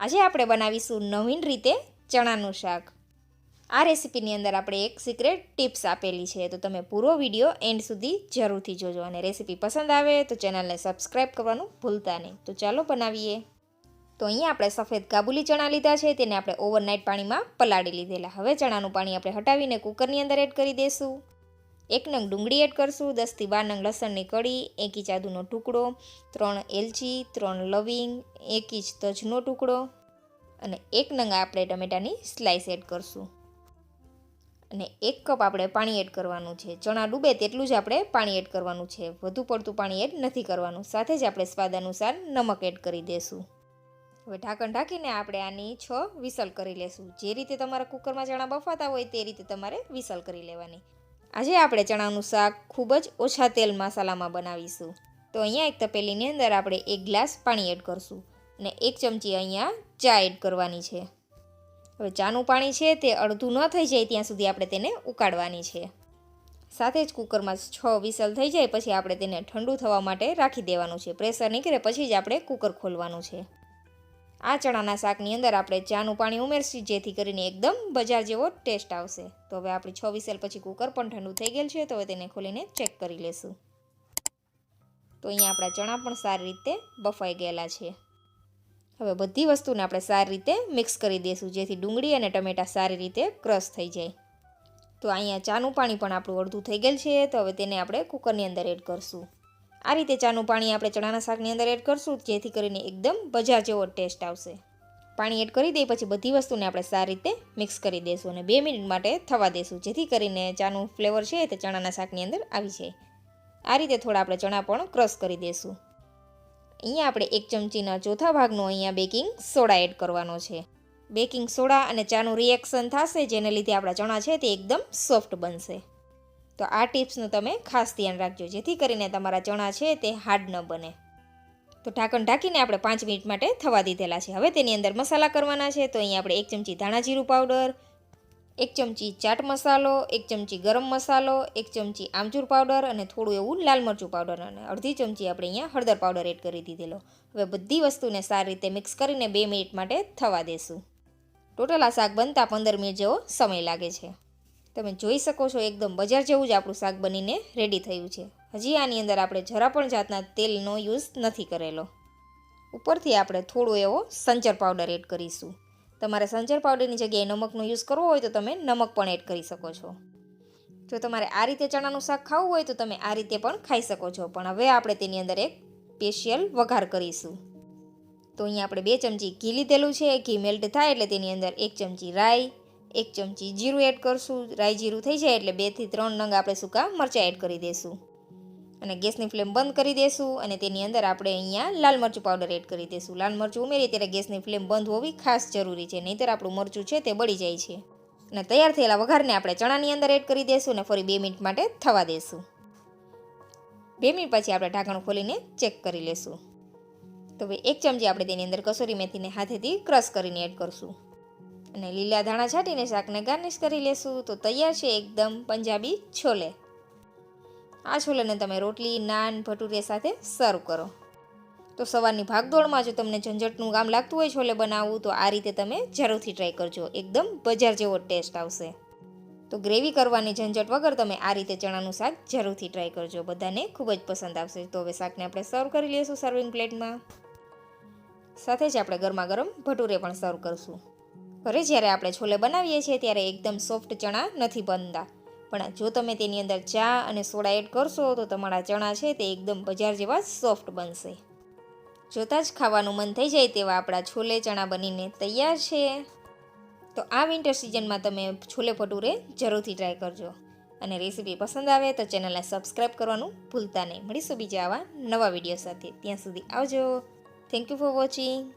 આજે આપણે બનાવીશું નવીન રીતે ચણાનું શાક. આ રેસીપીની અંદર આપણે એક સિક્રેટ ટિપ્સ આપેલી છે, તો તમે પૂરો વીડિયો એન્ડ સુધી જરૂરથી જોજો અને રેસીપી પસંદ આવે તો ચેનલને સબસ્ક્રાઈબ કરવાનું ભૂલતા નહીં. તો ચાલો બનાવીએ. તો અહીંયા આપણે સફેદ કાબુલી ચણા લીધા છે, તેને આપણે ઓવરનાઇટ પાણીમાં પલાળી લીધેલા. હવે ચણાનું પાણી આપણે હટાવીને કુકરની અંદર એડ કરી દઈશું એક નંગ ડુંગળી એડ કરશું દસથી બાર નંગ લસણની કળી, એક ઇંચ આદુનો ટુકડો, ત્રણ એલચી, ત્રણ લવિંગ, એક ઇંચ તજનો ટુકડો અને એક નંગ આપણે ટમેટાની સ્લાઇસ એડ કરશું. અને એક કપ આપણે પાણી એડ કરવાનું છે. ચણા ડૂબે તેટલું જ આપણે પાણી એડ કરવાનું છે. વધુ પડતું પાણી એડ નથી કરવાનું. સાથે જ આપણે સ્વાદ અનુસાર નમક એડ કરી દઈશું હવે ઢાંકણ ઢાંકીને આપણે આની છ વિસલ કરી લેશું. જે રીતે તમારા કુકરમાં ચણા બફાતા હોય તે રીતે તમારે વિસલ કરી લેવાની. આજે આપણે ચણાનું શાક ખૂબ જ ઓછા તેલ મસાલામાં બનાવીશું. તો અહીંયા એક તપેલીની અંદર આપણે એક ગ્લાસ પાણી એડ કરશું અને એક ચમચી અહીંયા ચા એડ કરવાની છે. હવે ચાનું પાણી છે તે અડધું ન થઈ જાય ત્યાં સુધી આપણે તેને ઉકાળવાની છે. સાથે જ કુકરમાં છ વિસલ થઈ જાય પછી આપણે તેને ઠંડુ થવા માટે રાખી દેવાનું છે. પ્રેશર નીકળે પછી જ આપણે કુકર ખોલવાનું છે. આ ચણાના શાકની અંદર આપણે ચાનું પાણી ઉમેરશું, જેથી કરીને એકદમ બજાર જેવો ટેસ્ટ આવશે. તો હવે આપણી છ વિસેલ પછી કુકર પણ ઠંડુ થઈ ગયેલ છે, તો હવે તેને ખોલીને ચેક કરી લેશું. તો અહીંયા આપણા ચણા પણ સારી રીતે બફાઈ ગયેલા છે. હવે બધી વસ્તુને આપણે સારી રીતે મિક્સ કરી દઈશું જેથી ડુંગળી અને ટમેટાં સારી રીતે ક્રશ થઈ જાય. તો અહીંયા ચાનું પાણી પણ આપણું અડધું થઈ ગયેલ છે, તો હવે તેને આપણે કુકરની અંદર એડ કરશું. આ રીતે ચાનું પાણી આપણે ચણાના શાકની અંદર એડ કરશું, જેથી કરીને એકદમ બજાર જેવો ટેસ્ટ આવશે. પાણી એડ કરી દઈ પછી બધી વસ્તુને આપણે સારી રીતે મિક્સ કરી દઈશું અને બે મિનિટ માટે થવા દઈશું જેથી કરીને ચાનું ફ્લેવર છે તે ચણાના શાકની અંદર આવી જાય. આ રીતે થોડા આપણે ચણા પણ ક્રશ કરી દઈશું અહીંયા આપણે એક ચમચીના ચોથા ભાગનો અહીંયા બેકિંગ સોડા એડ કરવાનો છે. બેકિંગ સોડા અને ચાનું રિએક્શન થશે, જેને લીધે આપણા ચણા છે તે એકદમ સોફ્ટ બનશે. તો આ ટિપ્સનું તમે ખાસ ધ્યાન રાખજો, જેથી કરીને તમારા ચણા છે તે હાર્ડ ન બને. તો ઢાંકણ ઢાંકીને આપણે પાંચ મિનિટ માટે થવા દીધેલા છે. હવે તેની અંદર મસાલા કરવાના છે, તો અહીંયા આપણે એક ચમચી ધાણા જીરું પાવડર, એક ચમચી ચાટ મસાલો, એક ચમચી ગરમ મસાલો, એક ચમચી આમચૂર પાવડર અને થોડું એવું લાલ મરચું પાવડર અને અડધી ચમચી આપણે અહીંયા હળદર પાવડર એડ કરી દીધેલો. હવે બધી વસ્તુને સારી રીતે મિક્સ કરીને બે મિનિટ માટે થવા દેશું. ટોટલ આ શાક બનતા પંદર મિનિટ જેવો સમય લાગે છે. તમે જોઈ શકો છો એકદમ બજાર જેવું જ આપણું શાક બનીને રેડી થયું છે. હજી આની અંદર આપણે જરા પણ જાતના તેલનો યુઝ નથી કરેલો. ઉપરથી આપણે થોડો એવો સંચર પાવડર એડ કરીશું. તમારે સંચર પાવડરની જગ્યાએ નમકનો યુઝ કરવો હોય તો તમે નમક પણ એડ કરી શકો છો. જો તમારે આ રીતે ચણાનું શાક ખાવું હોય તો તમે આ રીતે પણ ખાઈ શકો છો. પણ હવે આપણે તેની અંદર એક સ્પેશિયલ વઘાર કરીશું. તો અહીંયા આપણે બે ચમચી ઘી લીધેલું છે. ઘી મેલ્ટ થાય એટલે તેની અંદર એક ચમચી રાઈ એક ચમચી જીરું એડ કરશું. રાઈ જીરું થઈ જાય એટલે બેથી ત્રણ નંગ આપણે સૂકા મરચાં એડ કરી દઈશું અને ગેસની ફ્લેમ બંધ કરી દઈશું અને તેની અંદર આપણે અહીંયા લાલ મરચું પાવડર એડ કરી દઈશું લાલ મરચું ઉમેરીએ ત્યારે ગેસની ફ્લેમ બંધ હોવી ખાસ જરૂરી છે, નહીંતર આપણું મરચું છે તે બળી જાય છે. અને તૈયાર થયેલા વઘારને આપણે ચણાની અંદર એડ કરી દઈશું અને ફરી બે મિનિટ માટે થવા દઈશું બે મિનિટ પછી આપણે ઢાંકણ ખોલીને ચેક કરી લઈશું તો હવે એક ચમચી આપણે તેની અંદર કસૂરી મેથીને હાથેથી ક્રશ કરીને એડ કરશું. અને લીલા ધાણા છાંટીને શાકને ગાર્નિશ કરી લેશું. તો તૈયાર છે એકદમ પંજાબી છોલે. આ છોલેને તમે રોટલી, નાન ભટુરિયા સાથે સર્વ કરો. તો સવારની ભાગદોડમાં જો તમને ઝંઝટનું કામ લાગતું હોય છોલે બનાવવું, તો આ રીતે તમે જરૂરથી ટ્રાય કરજો. એકદમ બજાર જેવો ટેસ્ટ આવશે. તો ગ્રેવી કરવાની ઝંઝટ વગર તમે આ રીતે ચણાનું શાક જરૂરથી ટ્રાય કરજો. બધાને ખૂબ જ પસંદ આવશે. તો હવે શાકને આપણે સર્વ કરી લઈશું સર્વિંગ પ્લેટમાં સાથે જ આપણે ગરમા ગરમ ભટુરે પણ સર્વ કરશું. ઘરે જ્યારે આપણે છોલે બનાવીએ છીએ ત્યારે એકદમ સોફ્ટ ચણા નથી બનતા. પણ જો તમે તેની અંદર ચા અને સોડા એડ કરશો તો તમારા ચણા છે તે એકદમ બજાર જેવા સોફ્ટ બનશે. જોતાં જ ખાવાનું મન થઈ જાય તેવા આપણા છોલે ચણા બનીને તૈયાર છે. તો આ વિન્ટર સિઝનમાં તમે છોલે ભટુરે જરૂરથી ટ્રાય કરજો. અને રેસીપી પસંદ આવે તો ચેનલને સબસ્ક્રાઈબ કરવાનું ભૂલતા નહીં. મળીશું બીજા આવા નવા વીડિયો સાથે. ત્યાં સુધી આવજો. Thank you for watching